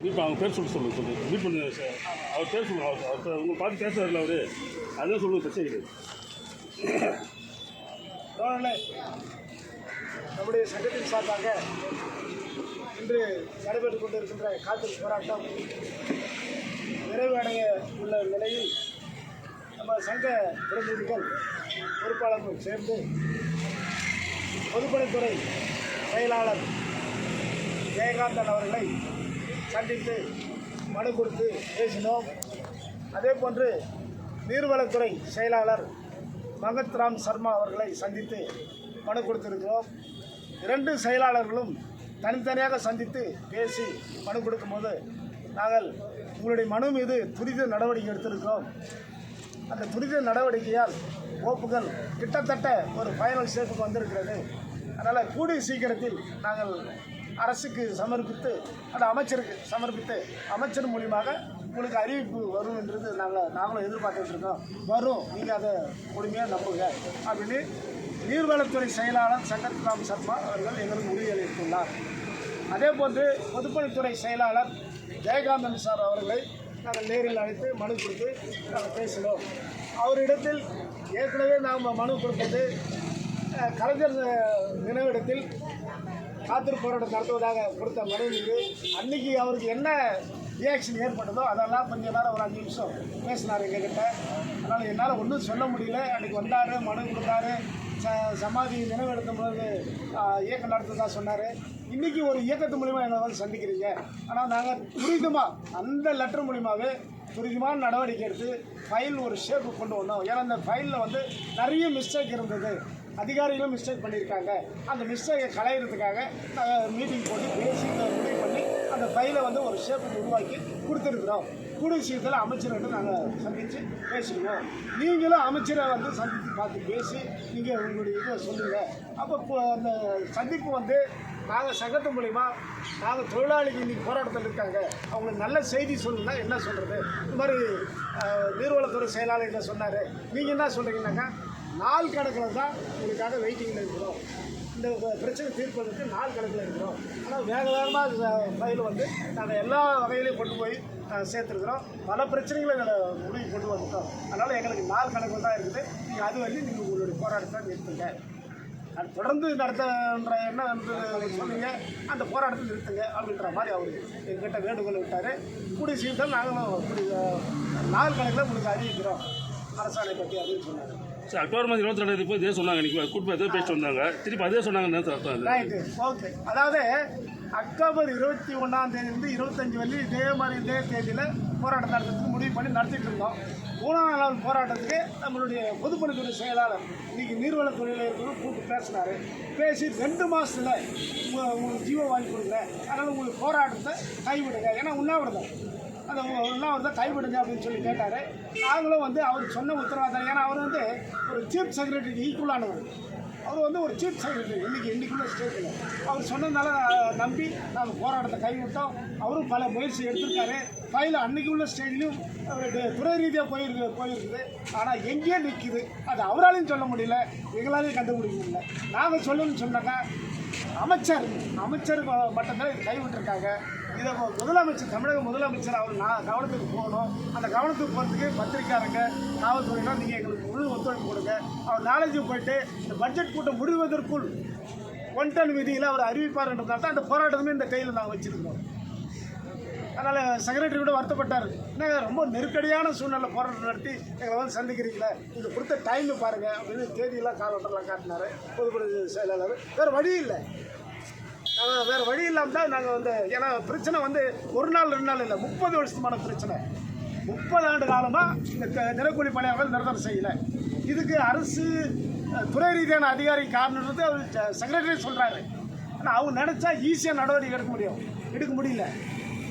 இப்போ அவங்க பேர் சொல்லி சொல்லுங்க சொல்லுங்க மீட் பண்ணுங்க சார். அவர் பேர் சொல்லுங்க அவர் அவர் சார் உங்களை பார்த்து பேசுறாருல அவரு. அதான் சொல்லுங்க பிரச்சனை கிடையாது நம்முடைய சங்கத்தின் சார்பாக இன்று நடைபெற்றுக் கொண்டிருக்கின்ற காத்திருப்பு போராட்டம் நிறைவடைய உள்ள நிலையில் நம்ம சங்க பிரதிநிதிகள் பொறுப்பாளர்கள் சேர்ந்து பொதுப்பணித்துறை செயலாளர் ஜெயகாந்தன் அவர்களை சந்தித்து மனு கொடுத்து பேசினோம். அதே போன்று நீர்வளத்துறை செயலாளர் மகத் ராம் சர்மா அவர்களை சந்தித்து மனு கொடுத்திருக்கிறோம். இரண்டு செயலாளர்களும் தனித்தனியாக சந்தித்து பேசி மனு கொடுக்கும்போது நாங்கள் உங்களுடைய மனு மீது துரித நடவடிக்கை எடுத்திருக்கிறோம். அந்த துரித நடவடிக்கையால் கோப்புகள் கிட்டத்தட்ட ஒரு ஃபைனல் ஸ்டேப்புக்கு வந்திருக்கிறது. அதனால் கூடிய சீக்கிரத்தில் நாங்கள் அரசுக்கு சமர்ப்பித்து அந்த அமைச்சருக்கு சமர்ப்பித்து அமைச்சர் மூலியமாக உங்களுக்கு அறிவிப்பு வரும் என்றது நாங்கள் நாங்களும் எதிர்பார்த்துட்டு இருக்கோம் வரும். நீங்கள் அதை முழுமையாக நம்புங்க. அப்படின்னு நீர்வளத்துறை செயலாளர் சங்கத்ராம் சர்மா அவர்கள் எங்களுக்கு உறுதியளித்துள்ளார் அதே போன்று பொதுப்பணித்துறை செயலாளர் ஜெயகாந்தன் சார் அவர்களை நாங்கள் நேரில் அழைத்து மனு கொடுத்து நாங்கள் பேசினோம். அவரிடத்தில் ஏற்கனவே நாம் மனு கொடுத்தது கலைஞர் நினைவிடத்தில் காத்திருப்பு போராட்டம் நடத்துவதாக கொடுத்த மனைவிக்கு அன்னைக்கு அவருக்கு என்ன ரியாக்ஷன் ஏற்பட்டதோ அதெல்லாம் கொஞ்ச நேரம் ஒரு அஞ்சு நிமிஷம் பேசினார் எங்ககிட்ட. அதனால் என்னால் ஒன்றும் சொல்ல முடியல. அன்றைக்கி வந்தார் மனு கொடுத்தாரு ச சமாதி நினைவெடுக்கும் போது இயக்கம் நடத்துறதா சொன்னார். இன்றைக்கி ஒரு இயக்கத்து மூலிமா எங்களை வந்து சந்திக்கிறீங்க. ஆனால் நாங்கள் துரிதமாக அந்த லெட்டர் மூலிமாவே துரிதமான நடவடிக்கை எடுத்து ஃபைல் ஒரு ஷேப்பு கொண்டு வந்தோம். ஏன்னா அந்த ஃபைலில் வந்து நிறைய மிஸ்டேக் இருந்தது. அதிகாரிகளும் மிஸ்டேக் பண்ணியிருக்காங்க. அந்த மிஸ்டேக்கை களையிறதுக்காக மீட்டிங் போட்டு பேசி முடிவு பண்ணி அந்த ஃபைலை வந்து ஒரு ஷேப்புக்கு உருவாக்கி கொடுத்துருக்குறோம். கூடிய சீக்கிரத்தில் அமைச்சர்கிட்ட நாங்கள் சந்தித்து பேசிக்குவோம். நீங்களும் அமைச்சரை வந்து சந்தித்து பார்த்து பேசி நீங்கள் உங்களுடைய இதை சொல்லுங்கள் அப்போ அந்த சந்திப்பு வந்து நாங்கள் சங்கத்து மூலிமா நாங்கள் தொழிலாளிகள் இன்றைக்கி போராட்டத்தில் இருக்காங்க. அவங்களுக்கு நல்ல செய்தி சொல்லுன்னா என்ன சொல்கிறது இந்த மாதிரி நீர்வளத்துறை செயலாளர் என்ன சொன்னார்? நீங்கள் என்ன சொல்கிறீங்கன்னாக்கா நாள் கணக்கில் தான் உங்களுக்காக வெயிட்டிங்கில் இருக்கிறோம். இந்த பிரச்சனை தீர்ப்பதற்கு நாள் கணக்கில் இருக்கிறோம். ஆனால் வேக வேகமாக ஃபைல் வந்து நாங்கள் எல்லா வகையிலையும் கொண்டு போய் சேர்த்துருக்குறோம். பல பிரச்சனைகளை இதில் முடிவு கொண்டு வந்துட்டோம். அதனால் எங்களுக்கு நாள் கணக்கில் தான் இருக்குது. நீங்கள் அது வந்து நீங்கள் உங்களுடைய போராட்டத்தை நிறுத்துங்க. அது தொடர்ந்து நடத்தன்ற என்ன வந்து சொன்னீங்க அந்த போராட்டத்தை நிறுத்துங்க அப்படின்ற மாதிரி அவர் எங்கிட்ட வேண்டுகோள் விட்டார். கூடிய சீக்கிரம் நாங்களும் நாள் கணக்கில் உங்களுக்கு அறிவிக்கிறோம். அரசாணை பற்றி அப்படின்னு சொன்னார். சார் அக்டோபர் மாதம் இருபத்தி ரெண்டாயிரத்தி போய் இதே சொன்னாங்க இன்னைக்கு கூட்டு போய் பேசிட்டு வந்தாங்க. திருப்பி அதே சொன்னாங்க அர்த்தம் ரைட்டு ஓகே அதாவது அக்டோபர் இருபத்தி ஒன்றாம் தேதியிலிருந்து இருபத்தஞ்சி வரையும் இதே மாதிரி இதே தேதியில் போராட்டம் நடத்துறதுக்கு முடிவு பண்ணி நடத்திட்டு இருந்தோம். மூணாம் நாள் போராட்டத்துக்கு நம்மளுடைய பொதுப்பணித்துறை செயலாளர் இன்னைக்கு நீர்வளத்துறையில் இருக்கிறவங்க கூப்பிட்டு பேசினார். பேசி ரெண்டு மாதத்தில் உங்களுக்கு ஜீவோ வாங்கி கொடுங்க. அதனால் உங்களுக்கு போராட்டத்தை கைவிடுங்க. ஏன்னா உண்ணாவிரதம். அந்த தான் கைவிடுங்க அப்படின்னு சொல்லி கேட்டார். நாங்களும் வந்து அவர் சொன்ன உத்தரவாதம். ஏன்னா அவர் வந்து ஒரு சீஃப் செக்ரட்டரிக்கு ஈக்குவலானவர் அவர் வந்து ஒரு சீஃப் செக்ரட்டரி இன்றைக்கி இன்னைக்குள்ள ஸ்டேட்டில் அவர் சொன்னதுனால நம்பி நாங்கள் போராட்டத்தை கைவிட்டோம். அவரும் பல முயற்சி எடுத்திருக்காரு. ஃபைல் அன்றைக்கி உள்ள ஸ்டேஜ்லையும் அவருக்கு துறை ரீதியாக போயிருக்கு போயிருக்குது ஆனால் எங்கேயே நிற்குது அது அவராலையும் சொல்ல முடியல. எங்களாலையும் கண்டுபிடிக்க முடியல. நாங்கள் சொல்லணும்னு சொன்னாக்கா அமைச்சர் அமைச்சர் மட்டத்தில் இது கைவிட்டிருக்காங்க. இதை முதலமைச்சர் தமிழக முதலமைச்சர் அவர் நான் கவனத்துக்கு போகணும். அந்த கவனத்துக்கு போகிறதுக்கு பத்திரிக்காரங்க காவல்துறையினர் நீங்கள் எங்களுக்கு முழு ஒத்துழைப்பு கொடுங்க. அவர் நாலேஜ் போயிட்டு இந்த பட்ஜெட் கூட்டம் முடிவதற்குள் ஒன் டன் விதியில் அவர் அறிவிப்பார்ன்றதால தான் அந்த போராட்டமே இந்த கையில் நாங்கள் வச்சுருக்கோம். அதனால் செக்ரட்டரி கூட வருத்தப்பட்டார். என்ன ரொம்ப நெருக்கடியான சூழ்நிலை போராட்டம் நடத்தி எங்களை வந்து சந்திக்கிறீங்களே நீங்கள் கொடுத்த டைம் பாருங்கள் அப்படின்னு தேதியெல்லாம் காலண்டர்லாம் காட்டினார் பொதுப்பணி செயலாளர். வேறு வழி இல்லை. நாங்கள் வேறு வழி இல்லாமல் தான் நாங்கள் வந்து ஏன்னா பிரச்சனை வந்து ஒரு நாள் ரெண்டு நாள் இல்லை முப்பது வருஷமான பிரச்சனை. முப்பது ஆண்டு காலமாக இந்த க- தினக்கூலி பணியாளர்கள் நிரந்தரம் செய்யலை. இதுக்கு அரசு துறை ரீதியான அதிகாரி காரணன்றது அவர் செக்ரட்டரி சொல்கிறாரு ஆனால் அவங்க நினச்சா ஈஸியாக நடவடிக்கை எடுக்க முடியும். எடுக்க முடியல.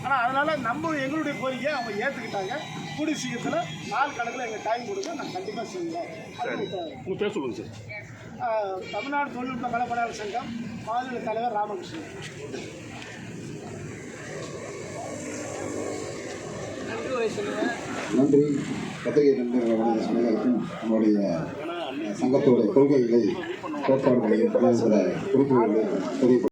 ஆனால் அதனால் நம்ம எங்களுடைய கோரிக்கையை அவங்க ஏற்றுக்கிட்டாங்க கூடிய சீக்கிரத்தில் நாள் கணக்கில் எங்கள் டைம் கொடுங்க நான் கண்டிப்பாக செய்யலாம். உங்கள் பேர் சொல்லுங்க சார். தமிழ்நாடு தொழில்நுட்ப கலப்படாளர் சங்கம் மாநில தலைவர் ராமகிருஷ்ணன். நன்றி. பத்திரிகை நண்பர்கள் அனைவருக்கும் நம்முடைய சங்கத்தோட கொள்கைகளை கோட்பாடுகளையும் சில குறிப்புகளை